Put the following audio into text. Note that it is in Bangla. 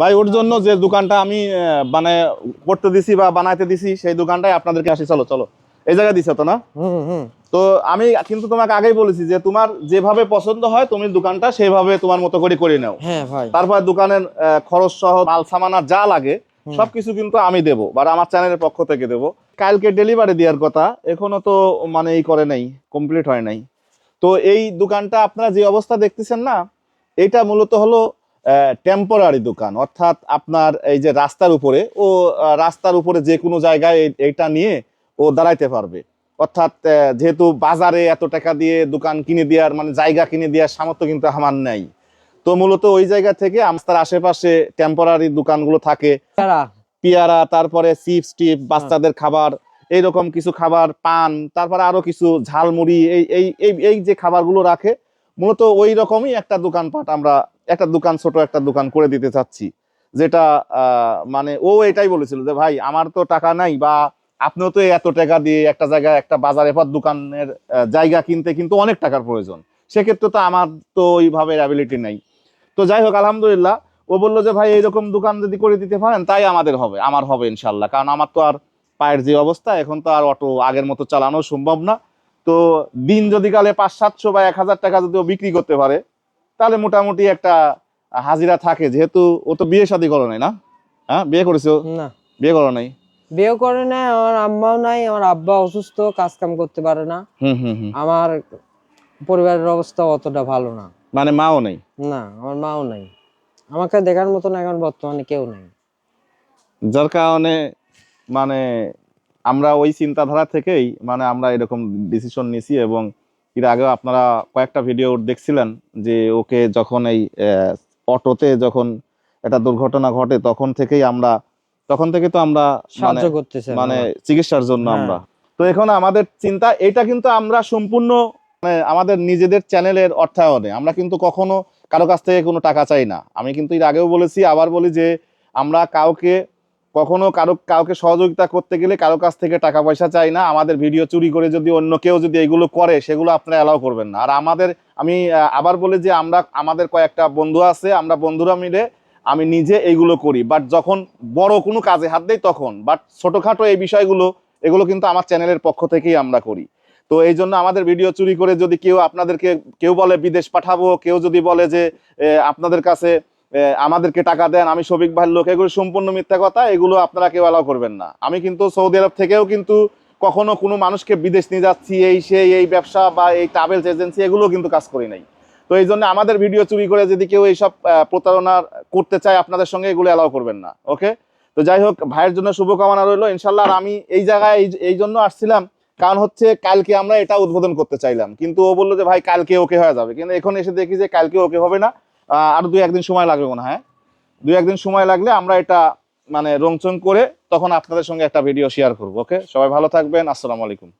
ভাই ওর জন্য যে দোকানটা আমি মানে করতে দিছি বা বানাইতে দিছি সেই দোকানটাই আপনাদেরকে আসি। চলো চলো। এই জায়গায় দিছে তো না? তো আমি কিন্তু তোমাকে আগেই বলেছি যে তোমার যেভাবে পছন্দ হয় তুমি দোকানটা সেভাবে তোমার মতো করে করে নাও। হ্যাঁ তারপর দোকানের খরচ সহ মাল সামানা যা লাগে সবকিছু কিন্তু আমি দেবো বা আমার চ্যানেলের পক্ষ থেকে দেবো। কালকে ডেলিভারি দেওয়ার কথা এখনও তো মানে এই করে নাই কমপ্লিট হয় নাই। তো এই দোকানটা আপনারা যে অবস্থা দেখতেছেন না এটা মূলত হলো টেম্পোরারি দোকান অর্থাৎ আপনার এই যে রাস্তার উপরে ও রাস্তার উপরে যে কোনো জায়গায় এটা নিয়ে ও দাঁড়াইতে পারবে। অর্থাৎ যেহেতু বাজারে এত টাকা দিয়ে দোকান কিনে দেওয়ার মানে জায়গা কিনে দেওয়ার সামর্থ্য কিন্তু আমার নেই। তো মূলত ওই জায়গা থেকে রাস্তার আশেপাশে টেম্পোরারি দোকানগুলো থাকে। পেয়ারা। তারপরে চিপস টিপ বাচ্চাদের খাবার এইরকম কিছু খাবার পান তারপরে আরও কিছু ঝালমুড়ি এই এই এই এই যে খাবারগুলো রাখে মূলত ওই রকমই একটা দোকানপাট আমরা একটা দোকান, ছোট একটা দোকান করে দিতে চাচ্ছি। যেটা মানে ও এটাই বলেছিল যে, ভাই, আমার তো টাকা নাই বা আপনিও তো এত টাকা দিয়ে একটা জায়গায় একটা বাজারে পর দোকানের জায়গা কিনতে কিন্তু অনেক টাকার প্রয়োজন। সেক্ষেত্রে তো আমার তো ওইভাবে অ্যাবিলিটি নাই। তো যাই হোক, আলহামদুলিল্লাহ, ও বলল যে, ভাই, এইরকম দোকান যদি করে দিতে পারেন, তাই আমাদের হবে, আমার হবে ইনশাল্লাহ কারণ আমার তো আর পায়ের যে অবস্থা, এখন তো আর অটো আগের মতো চালানো সম্ভব না। তো দিন যদি কালে পাঁচ, সাতশো বা এক হাজার টাকা যদি ও বিক্রি করতে পারে তাহলে মোটামুটি একটা হাজিরা থাকে যেহেতু ও তো বিয়ে শাদী করো নাই না? হ্যাঁ বিয়ে করেছ না। বিয়ে করো নাই? বিয়ে করে নাই আমার আম্মাও নাই আমার আব্বা অসুস্থ কাজ কাম করতে পারে না। হুম হুম হুম। আমার পরিবারের অবস্থা অতটা ভালো না। মানে মাও নেই? না আমার মাও নাই। আমাকে দেখার মতন এখন বর্তমানে কেউ নাই। যার কারণে মানে আমরা ওই চিন্তাধারা থেকেই মানে আমরা এরকম ডিসিশন নিছি এবং এর আগে আপনারা কয়েকটা ভিডিও দেখছিলেন যে ওকে যখন এই অটোতে যখন একটা দুর্ঘটনা ঘটে তখন থেকেই আমরা তখন থেকে তো আমরা মানে সাহায্য করতেছে মানে চিকিৎসার জন্য হ্যাঁ। আমরা। তো এখন আমাদের চিন্তা এটা কিন্তু আমরা সম্পূর্ণ মানে আমাদের নিজেদের চ্যানেলের অর্থায়নে। আমরা কিন্তু কখনো কারও কাছ থেকে কোনো টাকা চাই না। আমি কিন্তু এর আগেও বলেছি আবার বলি যে আমরা কাউকে কখনো কারও, কাউকে সহযোগিতা করতে গেলে কারও কাছ থেকে টাকা পয়সা চাই না। আমাদের ভিডিও চুরি করে যদি অন্য কেউ যদি এগুলো করে, সেগুলো আপনারা অ্যালাউ করবেন না। আর আমাদের, আমি আবার বলি যে আমরা, আমাদের কয়েকটা বন্ধু আছে, আমরা বন্ধুরা মিলে আমি নিজে এইগুলো করি। বাট যখন বড় কোনো কাজে হাত দেই তখন। বাট ছোটোখাটো এই বিষয়গুলো, এগুলো কিন্তু আমার চ্যানেলের পক্ষ থেকেই আমরা করি। তো এই জন্য আমাদের ভিডিও চুরি করে যদি কেউ আপনাদেরকে, কেউ বলে বিদেশ পাঠাবো, কেউ যদি বলে যে আপনাদের কাছে আমাদেরকে টাকা দেন, আমি শফিক ভাইয়ের লোক, এগুলো সম্পূর্ণ মিথ্যা কথা, এগুলো আপনারা কেউ অ্যালাউ করবেন না। আমি কিন্তু সৌদি আরব থেকেও কিন্তু কখনো কোনো মানুষকে বিদেশ নিয়ে যাচ্ছি, এই সেই, এই ব্যবসা বা এই ট্রাভেলস এজেন্সি এগুলো কিন্তু কাজ করি নাই। তো এই জন্য আমাদের ভিডিও চুরি করে যদি কেউ এইসব প্রতারণা করতে চায়, আপনাদের সঙ্গে এগুলো অ্যালাউ করবেন না ওকে তো যাই হোক, ভাইয়ের জন্য শুভকামনা রইল। ইনশাল্লাহ আমি এই জায়গায় এই জন্য আসছিলাম, কারণ হচ্ছে কালকে আমরা এটা উদ্বোধন করতে চাইলাম। কিন্তু ও বলল যে, ভাই, কালকে ওকে হয়ে যাবে। কিন্তু এখন এসে দেখি যে, কালকে ওকে হবে না। আরও দুই একদিন সময় লাগবে মনে হয় দুই একদিন সময় লাগলে আমরা এটা মানে রংচং করে তখন আপনাদের সঙ্গে একটা ভিডিও শেয়ার করব ওকে সবাই ভালো থাকবেন, আসসালামু আলাইকুম।